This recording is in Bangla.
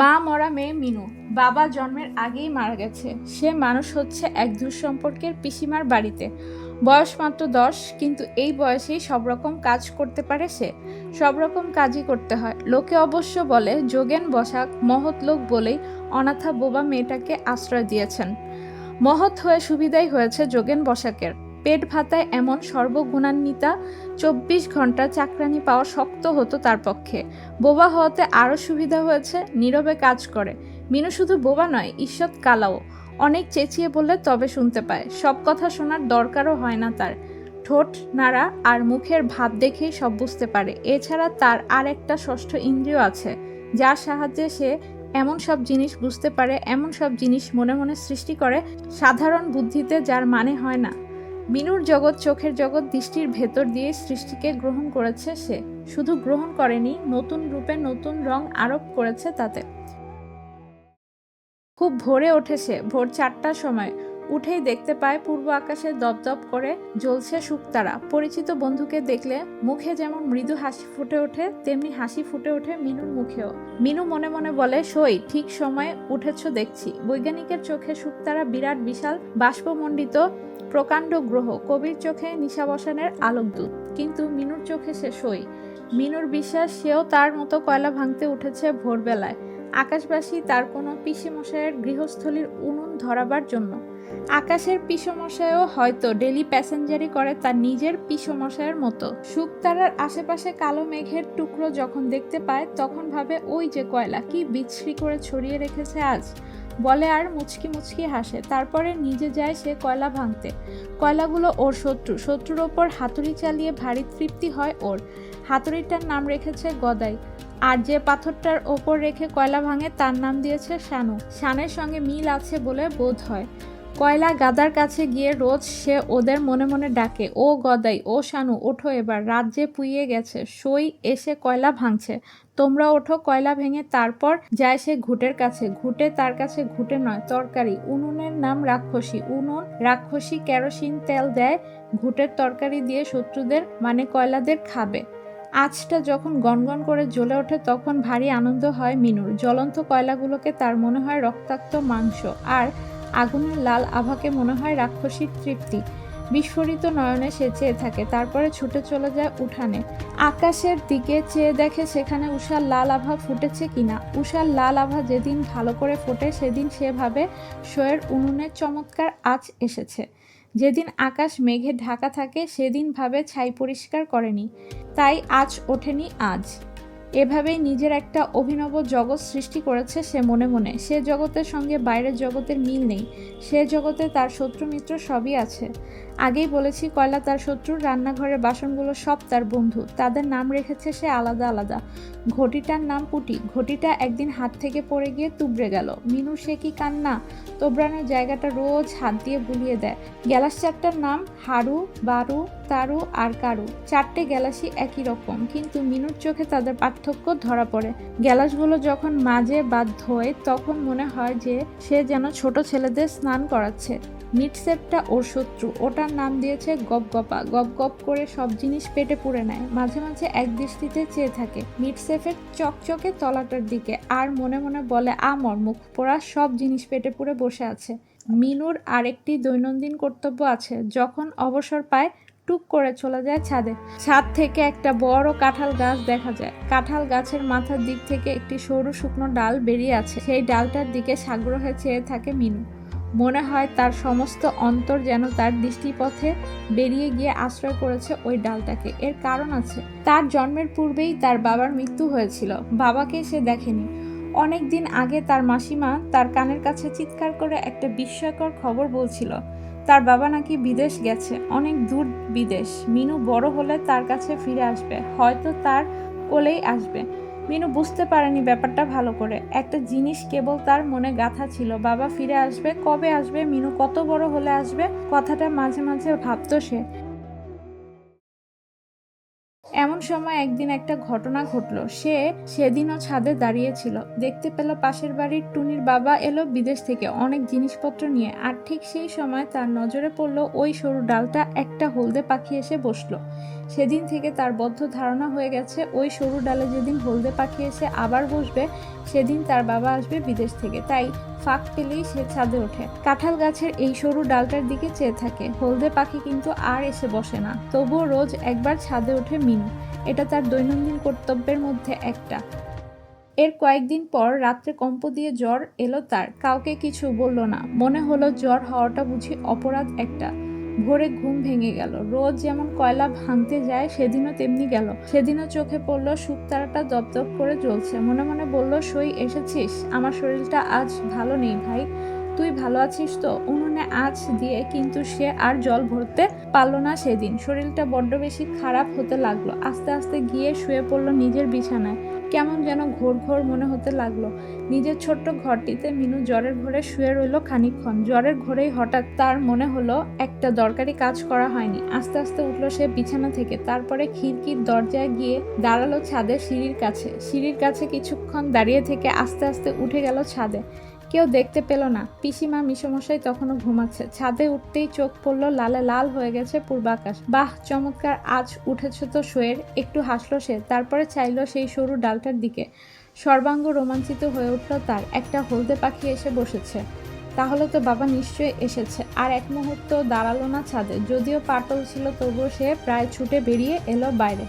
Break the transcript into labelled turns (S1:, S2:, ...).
S1: মা মরা মেয়ে মিনু। বাবা জন্মের আগেই মারা গেছে। সে মানুষ হচ্ছে এক দূর সম্পর্কের পিসিমার বাড়িতে। বয়স মাত্র দশ, কিন্তু এই বয়সেই সব রকম কাজ করতে পারে সে। সব রকম কাজই করতে হয়। লোকে অবশ্য বলে, যোগেন বসাক, মহৎ লোক বলেই অনাথা বোবা মেয়েটাকে আশ্রয় দিয়েছেন। মহৎ হয়ে সুবিধাই হয়েছে যোগেন বসাকের। পেট ভাতায় এমন সর্বগুণান্বিতা চব্বিশ ঘণ্টা চাকরানি পাওয়া শক্ত হতো তার পক্ষে। বোবা হওয়াতে আরও সুবিধা হয়েছে, নীরবে কাজ করে। মিনু শুধু বোবা নয় ঈশ্বর কালাও। অনেক চেঁচিয়ে বললে তবে শুনতে পায়। সব কথা শোনার দরকারও হয় না তার। ঠোঁট নাড়া আর মুখের ভাব দেখেই সব বুঝতে পারে। এছাড়া তার আর একটা ষষ্ঠ ইন্দ্রিয় আছে, যার সাহায্যে সে এমন সব জিনিস বুঝতে পারে, এমন সব জিনিস মনে মনে সৃষ্টি করে, সাধারণ বুদ্ধিতে যার মানে হয় না। বিনুর জগৎ চোখের জগৎ দৃষ্টির ভেতর দিয়ে সৃষ্টিকে গ্রহণ করেছে সে। শুধু গ্রহণ করেনি, নতুন রূপে নতুন রং আরোপ করেছে তাতে। খুব ভোরে ওঠে সে, ভোর চারটার সময়। উঠেই দেখতে পায় পূর্ব আকাশে দপদপ করে জ্বলছে শুকতারা। পরিচিত বন্ধুকে দেখলে মুখে যেমন মৃদু হাসি ফুটে ওঠে, তেমনি হাসি ফুটে ওঠে মিনুর মুখেও। মিনু মনে মনে বলে, সই, ঠিক সময়ে উঠেছ দেখছি। বৈজ্ঞানিকের চোখে শুকতারা বিরাট বিশাল বাষ্পমণ্ডিত প্রকাণ্ড গ্রহ, কবির চোখে নিশা বসানের আলোকদূত। কিন্তু মিনুর চোখে সে সই। মিনুর বিশ্বাস, সেও তার মতো কয়লা ভাঙতে উঠেছে ভোরবেলায়। আকাশবাসী তার কোনো পিসিমশাইয়ের গৃহস্থলীর উনুন ধরাবার জন্য। আকাশের পিসমশাইও হয়তো ডেলি প্যাসেঞ্জারি করে তার নিজের পিসমশাইয়ের মতো। শুকতারার আশেপাশে কালো মেঘের টুকরো যখন দেখতে পায়, তখন ভাবে, ওই যে কয়লা, কি বিচ্ছিরি করে ছড়িয়ে রেখেছে আজ। বলে আর মুচকি মুচকি হাসে। তারপরে নিজে যায় সে কয়লা ভাঙতে। কয়লাগুলো ওর শত্রু। শত্রুর ওপর হাতুড়ি চালিয়ে ভারী তৃপ্তি হয় ওর। হাতুড়িটার নাম রেখেছে গদাই। আর যে পাথরটার ওপর রেখে কয়লা ভাঙে তার নাম দিয়েছে শানু। শানের সঙ্গে মিল আছে বলে বোধ হয়। কয়লা গাদার কাছে গিয়ে রোজ সে ওদের মনে মনে ডাকে, ও গদাই, ও শানু, ওঠো এবার, রাত যে পুইয়ে গেছে, সই এসে কয়লা ভাঙছে। তোমরা ওঠো কয়লা ভেঙে, তারপর যায় সে ঘুটের কাছে। ঘুটে তার কাছে ঘুটে নয়, তরকারি। উনুনের নাম রাক্ষসী। উনুন রাক্ষসী কেরোসিন তেল দেয়, ঘুটের তরকারি দিয়ে শত্রুদের মানে কয়লাদের, খাবে। আঁচটা যখন গনগন করে জ্বলে ওঠে, তখন ভারী আনন্দ হয় মিনুর। জ্বলন্ত কয়লাগুলোকে তার মনে হয় রক্তাক্ত মাংস, আর আগুনের লাল আভাকে মনে হয় রাক্ষসীর তৃপ্তি। বিস্ফোরিত নয়নে সে চেয়ে থাকে, তারপরে ছুটে চলে যায় উঠানে। আকাশের দিকে চেয়ে দেখে সেখানে উষার লাল আভা ফুটেছে কিনা। উষার লাল আভা যেদিন ভালো করে ফোটে, সেদিন সেভাবে শোয়ের উনুনের চমৎকার আঁচ এসেছে। যেদিন আকাশ মেঘে ঢাকা থাকে সেদিন ভাবে ছাই পরিষ্কার করেনি। তাই আজ ওঠেনি আজ। এভাবেই নিজের একটা অভিনব জগৎ সৃষ্টি করেছে সে মনে মনে। সে জগতের সঙ্গে বাইরের জগতের মিল নেই। সে জগতে তার শত্রু মিত্র সবই আছে। আগেই বলেছি, কয়লা তার শত্রুর, রান্নাঘরের বাসনগুলো সব তার বন্ধু। তাদের নাম রেখেছে সে আলাদা আলাদা। ঘটিটার নাম পুটি। ঘটিটা একদিন হাত থেকে পড়ে গিয়ে তুবড়ে গেল। মিনু, সে কি কান্না? তোবরানের জায়গাটা রোজ হাত দিয়ে বুলিয়ে দেয়। গ্যালাস চারটার নাম হারু, বারু, তারু আর কারু। চারটে গ্যালাসই একই রকম। কিন্তু মিনুর চোখে তাদের পার্থক্য ধরা পড়ে। গ্যালাসগুলো যখন মাঝে বা ধোয়, তখন মনে হয় যে সে যেন ছোট ছেলেদের স্নান করাচ্ছে। মিটসেপটা ওর শত্রু। ওটার নাম দিয়েছে গপগপা। গপ গপ করে সব জিনিস পেটে পুড়ে নেয়। মাঝে মাঝে এক দৃষ্টিতে চেয়ে থাকে। মিটসেফের চকচকে তলাটার দিকে আর মনে মনে বলে, আমর, মুখ পোড়া সব জিনিস পেটে পুড়ে বসে আছে। মিনুর আরেকটি দৈনন্দিন কর্তব্য আছে। যখন অবসর পায় টুক করে চলে যায় ছাদে। ছাদ থেকে একটা বড় কাঁঠাল গাছ দেখা যায়। কাঁঠাল গাছের মাথার দিক থেকে একটি সরু শুকনো ডাল বেরিয়ে আছে। সেই ডালটার দিকে সাগ্রহে চেয়ে থাকে মিনু। মনে হয় তার সমস্ত অন্তর যেন তার দৃষ্টিপথে বেরিয়ে গিয়ে আশ্রয় করেছে ওই ডালটাকে। এর কারণ আছে। তার জন্মের পূর্বেই তার বাবার মৃত্যু হয়েছিল। বাবাকে সে দেখেনি। অনেক দিন আগে তার মাসিমা তার কানের কাছে চিৎকার করে একটা বিস্ময়কর খবর বলছিল। তার বাবা নাকি বিদেশ গেছে, অনেক দূর বিদেশ। মিনু বড় হলে তার কাছে ফিরে আসবে, হয়তো তার কোলেই আসবে। মিনু বুঝতে পারেনি ব্যাপারটা ভালো করে। একটা জিনিস কেবল তার মনে গাথা ছিল, বাবা ফিরে আসবে, কবে আসবে, মিনু কত বড় হলে আসবে, কথাটা মাঝে মাঝে ভাবতো সে। এমন সময় একদিন একটা ঘটনা ঘটলো। সে সেদিনও ছাদে দাঁড়িয়েছিল দেখতে পেল পাশের বাড়ির টুনির বাবা এলো বিদেশ থেকে অনেক জিনিসপত্র নিয়ে আর ঠিক সেই সময় তার নজরে পড়ল ওই সরু ডালটা একটা হলদে পাখি এসে বসল। সেদিন থেকে তার বদ্ধ ধারণা হয়ে গেছে, ওই সরু ডালে যেদিন হলদে পাখি এসে আবার বসবে, সেদিন তার বাবা আসবে বিদেশ থেকে। তাই ফাঁক পেলেই সে ছাদে ওঠে। কাঁঠাল গাছের এই সরু ডালটার দিকে চেয়ে থাকে। হলদে পাখি কিন্তু আর এসে বসে না। তবুও রোজ একবার ছাদে ওঠে মিনু। এটা তার দৈনন্দিন কর্তব্যের মধ্যে একটা। এর কয়েকদিন পর রাত্রে কম্প দিয়ে জ্বর এলো তার। কাউকে কিছু বলল না। মনে হলো জ্বর হওয়াটা বুঝি অপরাধ একটা। ভোরে ঘুম ভেঙে গেল। রোজ যেমন কয়লা ভাঙতে যায়, সেদিনও তেমনি গেল। সেদিনও চোখে পড়ল শুকতারাটা দপদপ করে জ্বলছে। মনে মনে বলল, সই এসেছিস? আমার শরীরটা আজ ভালো নেই ভাই। তুই ভালো আছিস তো? উনুনে আঁচ দিয়ে কিন্তু সে আর জল ভরতে পারল না সেদিন। শরীরটা বড্ড বেশি খারাপ হতে লাগল। আস্তে আস্তে গিয়ে শুয়ে পড়ল নিজের বিছানায়। কেমন যেন ঘোর ঘোর মনে হতে লাগল। নিজের ছোট্ট ঘরটিতে মিনু জ্বরের ঘরে শুয়ে রইল খানিকক্ষণ। জ্বরের ঘরেই হঠাৎ তার মনে হলো, একটা দরকারি কাজ করা হয়নি। আস্তে আস্তে উঠল সে বিছানা থেকে। তারপরে খিড়কির দরজায় গিয়ে দাঁড়াল ছাদে সিঁড়ির কাছে। সিঁড়ির কাছে কিছুক্ষণ দাঁড়িয়ে থেকে আস্তে আস্তে উঠে গেল ছাদে। কেউ দেখতে পেল না। পিসিমা মিশমশাই তখনও ঘুমাচ্ছে। ছাদে উঠতেই চোখ পড়ল, লালে লাল হয়ে গেছে পূর্বাকাশ। বাহ, চমৎকার, আজ উঠেছ তো শোয়ের। একটু হাসলো সে, তারপরে চাইল সেই সরু ডালটার দিকে। সর্বাঙ্গ রোমাঞ্চিত হয়ে উঠল তার। একটা হলদে পাখি এসে বসেছে। তাহলে তো বাবা নিশ্চয়ই এসেছে। আর এক মুহূর্ত দাঁড়াল না ছাদে। যদিও পাটল ছিল, তবুও সে প্রায় ছুটে বেরিয়ে এলো বাইরে।